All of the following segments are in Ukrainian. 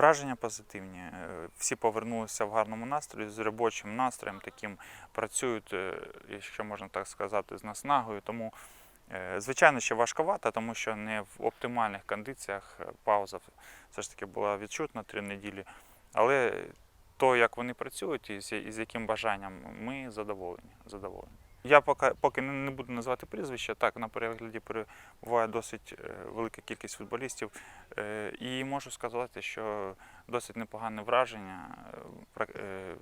Враження позитивні. Е, Всі повернулися в гарному настрої, з робочим настроєм, таким працюють, е, якщо можна так сказати, з наснагою. Тому, е, звичайно, ще важковато, тому що не в оптимальних кондиціях пауза все ж таки була відчутна три неділі. Але то, як вони працюють і з яким бажанням, ми задоволені. задоволені. Я поки, поки не буду називати прізвища, так на перегляді перебуває досить е, велика кількість футболістів. Е, І можу сказати, що досить непогане враження. Е, пра-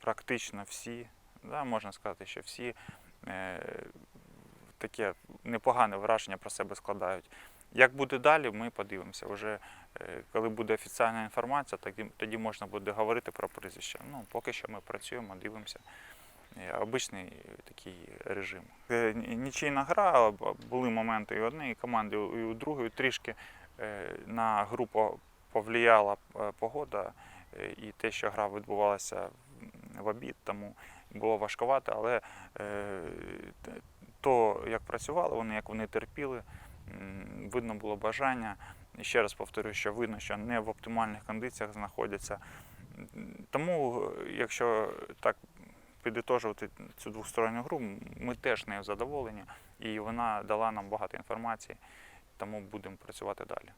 Практично всі, да, можна сказати, що всі таке непогане враження про себе складають. Як буде далі, ми подивимося. Вже е, коли буде офіційна інформація, тоді, тоді можна буде говорити про прізвище. Ну, поки що ми працюємо, дивимося. Е, Обичний такий режим. Е, ні- Нічийна гра, були моменти і однієї команди, і у другої. Трішки е, на гру по- повлияла погода і те, що гра відбувалася в обід, тому було важкувато, але то, як працювали, вони, як вони терпіли, видно було бажання. Ще раз повторюю, що видно, що не в оптимальних кондиціях знаходяться. Тому, якщо так підітожувати цю двосторонню гру, ми теж нею задоволені, і вона дала нам багато інформації, тому будемо працювати далі.